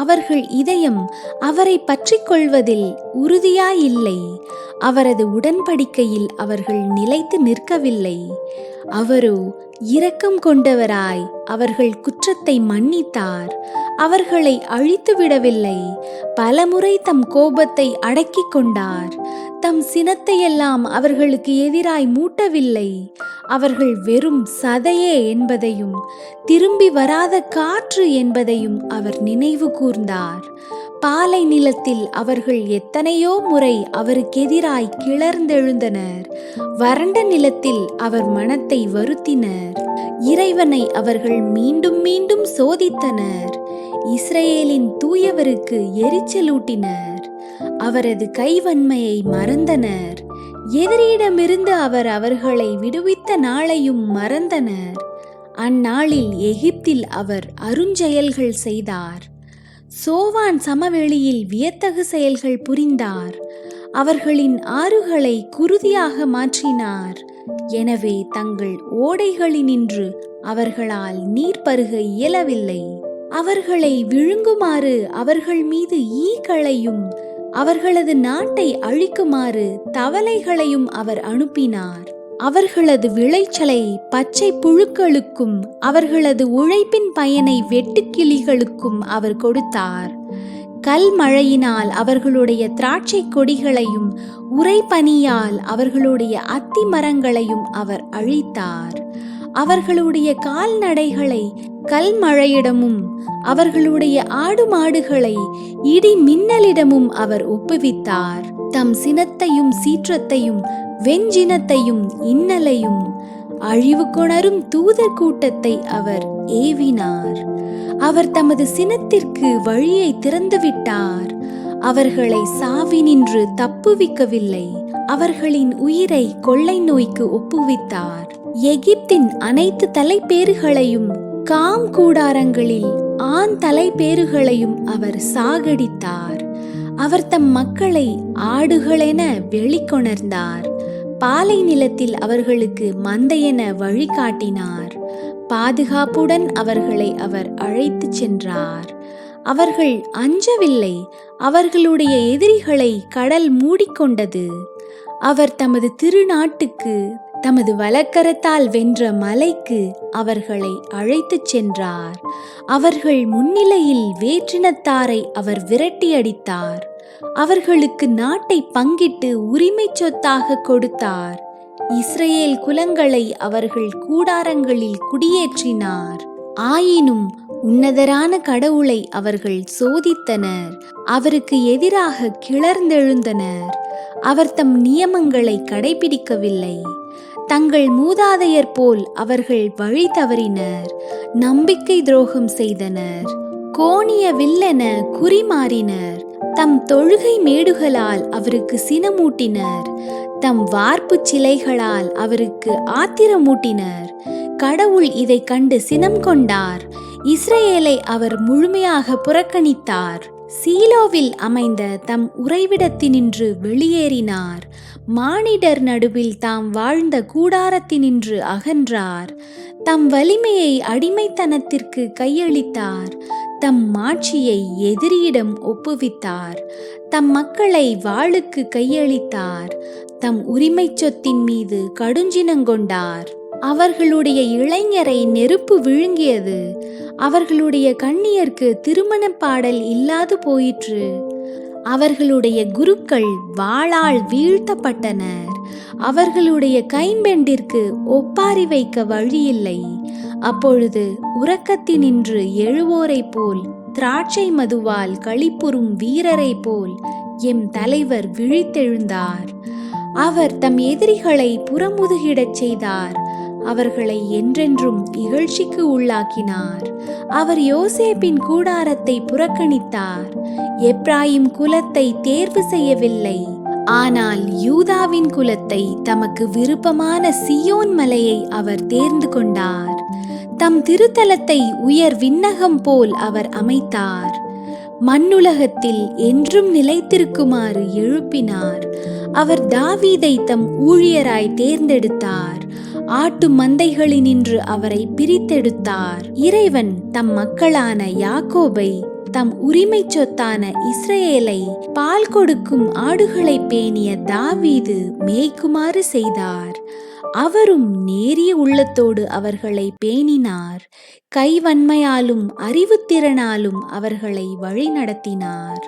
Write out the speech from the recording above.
அவர்கள் இதயம் அவரை பற்றி கொள்வதில் உறுதியாயில்லை. அவரது உடன்படிக்கையில் அவர்கள் நிலைத்து நிற்கவில்லை. அவரோ இரக்கம் கொண்டவராய் அவர்கள் குற்றத்தை மன்னித்தார். அவர்களை அழித்து விடவில்லை பலமுறை தம் கோபத்தை அடக்கிக் கொண்டார். தம் சினத்தையெல்லாம் அவர்களுக்கு எதிராய் மூட்டவில்லை. அவர்கள் வெறும் சதையே என்பதையும் திரும்பி வராத காற்று என்பதையும் அவர் நினைவு கூர்ந்தார். பாலை நிலத்தில் அவர்கள் எத்தனையோ முறை அவருக்கெதிராய் கிளர்ந்தெழுந்தனர். வறண்ட நிலத்தில் அவர் மனத்தை வருத்தினர். இறைவனை அவர்கள் மீண்டும் மீண்டும் சோதித்தனர். இஸ்ரேலின் தூயவருக்கு எரிச்சலூட்டினர். அவரது கைவன்மையை மறந்தனர். எதிரியிடமிருந்து அவர் அவர்களை விடுவித்த நாளையும் மறந்தனர். அந்நாளில் எகிப்தில் அவர் அருஞ்செயல்கள் செய்தார். சோவான் சமவெளியில் வியத்தகு செயல்கள் புரிந்தார். அவர்களின் ஆறுகளை குருதியாக மாற்றினார். எனவே தங்கள் ஓடைகளினின்று அவர்களால் நீர் பருக இயலவில்லை. அவர்களை விழுங்குமாறு அவர்கள் மீது ஈக்களையும் அவர்களது நாட்டை அழிக்குமாறு தவளைகளையும் அவர் அனுப்பினார். அவர்களது விளைச்சலை பச்சை புழுக்களுக்கும் அவர்களது உழைப்பின் பயனை வெட்டுக்கிளிகளுக்கும் அவர் கொடுத்தார். கல் மழையினால் அவர்களுடைய திராட்சை கொடிகளையும் உறைபனியால் அவர்களுடைய அத்தி மரங்களையும் அவர் அழித்தார். அவர்களுடைய கால்நடைகளை கல்மழையிடமும் அவர்களுடைய ஆடு மாடுகளை இடி மின்னலிடமும் அவர் ஒப்புவித்தார். தம் சினத்தையும் சீற்றத்தையும் வெஞ்சினத்தையும் இன்னலையும் அழிவு கொணரும் தூதர் கூட்டத்தை அவர் ஏவினார். அவர் தமது சினத்திற்கு வழியை திறந்துவிட்டார். அவர்களை சாவினின்று தப்புவிக்கவில்லை. அவர்களின் உயிரை கொள்ளை நோய்க்கு ஒப்புவித்தார். எகிப்தின் அனைத்து தலைப்பேறுகளையும் காம் கூடாரங்களில் ஆண் தலைப்பேறுகளையும் அவர் சாகடித்தார். அவர் தம் மக்களை ஆடுகளென வெளிக்கொணர்ந்தார். பாலை நிலத்தில் அவர்களுக்கு மந்தையென வழிகாட்டினார். பாதுகாப்புடன் அவர்களை அவர் அழைத்துச் சென்றார். அவர்கள் அஞ்சவில்லை அவர்களுடைய எதிரிகளை கடல் மூடிக்கொண்டது. அவர் தமது திருநாட்டுக்கு தமது வலக்கரத்தால் வென்ற மலைக்கு அவர்களை அழைத்துச் சென்றார். அவர்கள் முன்னிலையில் வேற்றினத்தாரை அவர் விரட்டியடித்தார் அவர்களுக்கு நாட்டை பங்கிட்டு உரிமை சொத்தாக கொடுத்தார். இஸ்ரேல் குலங்களை அவர்கள் கூடாரங்களில் குடியேற்றினார். ஆயினும் உன்னதரான கடவுளை அவர்கள் சோதித்தனர். அவருக்கு எதிராக கிளர்ந்தெழுந்தனர். அவர் தம் நியமங்களை கடைபிடிக்கவில்லை. தங்கள் மூதாதையர் போல் அவர்கள் வழி தவறினர் நம்பிக்கை துரோகம் செய்தனர் கோணிய வில்லென குறிமாறினர் தம் தொழுகை மேடுகளால் அவருக்கு சினமூட்டினர் தம் வார்ப்பு சிலைகளால் அவருக்கு ஆத்திரமூட்டினர். கடவுள் இதை கண்டு சினம் கொண்டார் இஸ்ரேலை அவர் முழுமையாக புறக்கணித்தார். சீலோவில் அமைந்த தம் உறைவிடத்தினின்று வெளியேறினார். மானிடர் நடுவில் தாம் வாழ்ந்த கூடாரத்தினின்று அகன்றார். தம் வலிமையை அடிமைத்தனத்திற்கு கையளித்தார். தம் மாட்சியை எதிரியிடம் ஒப்புவித்தார். தம் மக்களை வாளுக்கு கையளித்தார். தம் உரிமை சொத்தின் மீது கடுஞ்சினங்கொண்டார். அவர்களுடைய இளைஞரை நெருப்பு விழுங்கியது. அவர்களுடைய கண்ணியர்க்கு திருமணப் பாடல் இல்லாது போயிற்று. அவர்களுடைய குருக்கள் வாளால் வீழ்த்தப்பட்டனர். அவர்களுடைய கைம்பெண்டிற்கு ஒப்பாரி வைக்க வழியில்லை. அப்பொழுது உறக்கத்தினின்று எழுவோரைப் போல் திராட்சை மதுவால் களிப்புறும் வீரரைப் போல் எம் தலைவர் விழித்தெழுந்தார். அவர் தம் எதிரிகளை புறமுதுகிடச் செய்தார். அவர்களை என்றென்றும் இகழ்ச்சிக்கு உள்ளாக்கினார். அவர் யோசேப்பின் கூடாரத்தை புறக்கணித்தார். எப்ராயிம் குலத்தை தேர்வு செய்யவில்லை. ஆனால் யூதாவின் குலத்தை தமக்கு விருப்பமான சியோன் மலையை அவர் தேர்ந்து கொண்டார். தம் திருத்தலத்தை உயர் விண்ணகம் போல் அவர் அமைத்தார். மண்ணுலகத்தில் என்றும் நிலைத்திருக்குமாறு எழுப்பினார். அவர் தாவீதை தம் ஊழியராய் தேர்ந்தெடுத்தார். ஆட்டு மந்தைகளினின்று அவரை பிரித்தெடுத்தார். இறைவன் தம் மக்களான யாக்கோபை தம் உரிமை சொத்தான இஸ்ரேலை பால் கொடுக்கும் ஆடுகளை பேணிய தாவீது மேய்க்குமாறு செய்தார். அவரும் நேரிய உள்ளத்தோடு அவர்களை பேணினார். கைவன்மையாலும் அறிவுத்திறனாலும் அவர்களை வழிநடத்தினார்.